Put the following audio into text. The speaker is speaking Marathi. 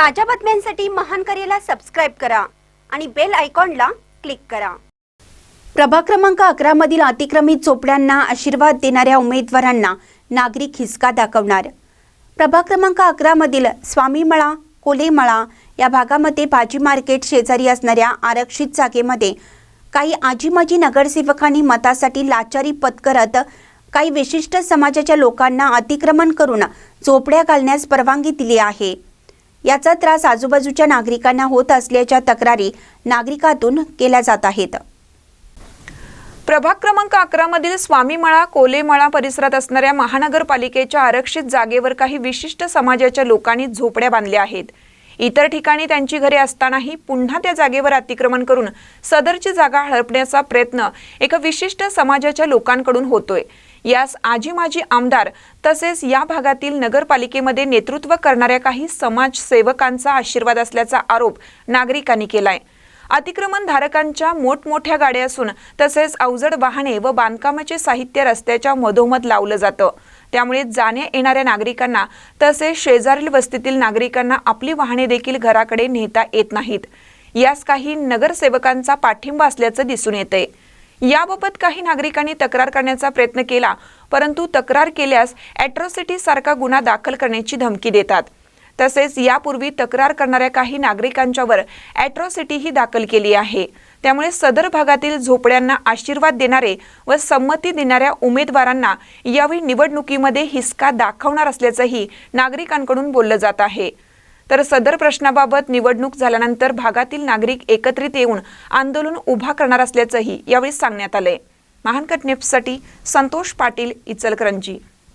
ताज्या बातम्यांसाठी महान करेला सबस्क्राईब करा आणि बेल आयकॉनला क्लिक करा. प्रभाग क्रमांक अकरा मधील अतिक्रमित चोपड्यांना आशीर्वाद देणाऱ्या उमेदवारांना नागरिक हिसका दाखवणार. प्रभाग क्रमांक अकरा मधील स्वामीमळा कोलेमळा या भागामध्ये भाजी मार्केट शेजारी असणाऱ्या आरक्षित जागेमध्ये काही आजीमाजी नगरसेवकांनी मतासाठी लाचारी पत्करत काही विशिष्ट समाजाच्या लोकांना अतिक्रमण करून चोपड्या घालण्यास परवानगी दिली आहे. याचा त्रास आजूबाजूच्या नागरिकांना होत असल्याच्या तक्रारी नागरिकातून केल्या जात आहेत. प्रभाग क्रमांक अकरा मधील स्वामीमळा कोलेमळा परिसरात असणाऱ्या महानगरपालिकेच्या आरक्षित जागेवर काही विशिष्ट समाजाच्या लोकांनी झोपड्या बांधल्या आहेत. इतर ठिकाणी त्यांची घरे असतानाही पुन्हा त्या जागेवर अतिक्रमण करून सदरची जागा हडपण्याचा प्रयत्न एका विशिष्ट समाजाच्या लोकांकडून होतोय. यास आजी माजी आमदार तसेच या भागातील नगरपालिकेमध्ये नेतृत्व करणाऱ्या काही समाजसेवकांचा आशीर्वाद असल्याचा आरोप नागरिकांनी केलाय. अतिक्रमण धारकांच्या मोठमोठ्या गाड्या असून तसेच अवजड वाहने व बांधकामाचे साहित्य रस्त्याच्या मधोमध लावलं जातं. त्यामुळे जाण्या येणाऱ्या नागरिकांना तसेच शेजारील वस्तीतील नागरिकांना आपली वाहने देखील घराकडे नेता येत नाहीत. यास काही नगरसेवकांचा पाठिंबा असल्याचं दिसून येतंय. याबाबत काही नागरिकांनी तक्रार करण्याचा प्रयत्न केला परंतु तक्रार केल्यास अॅट्रॉसिटी सारखा गुन्हा दाखल करण्याची धमकी देतात. तसेच यापूर्वी तक्रार करणाऱ्या काही नागरिकांच्यावर अॅट्रॉसिटीही दाखल केली आहे. त्यामुळे सदर भागातील झोपड्यांना आशीर्वाद देणारे व संमती देणाऱ्या उमेदवारांना यावेळी निवडणुकीमध्ये हिसका दाखवणार असल्याचंही नागरिकांकडून बोललं जात आहे. तर सदर प्रश्नाबाबत निवडणूक झाल्यानंतर भागातील नागरिक एकत्रित येऊन आंदोलन उभा करणार असल्याचंही यावेळी सांगण्यात आलंय. महानकट न्यूजसाठी संतोष पाटील इचलकरंजी.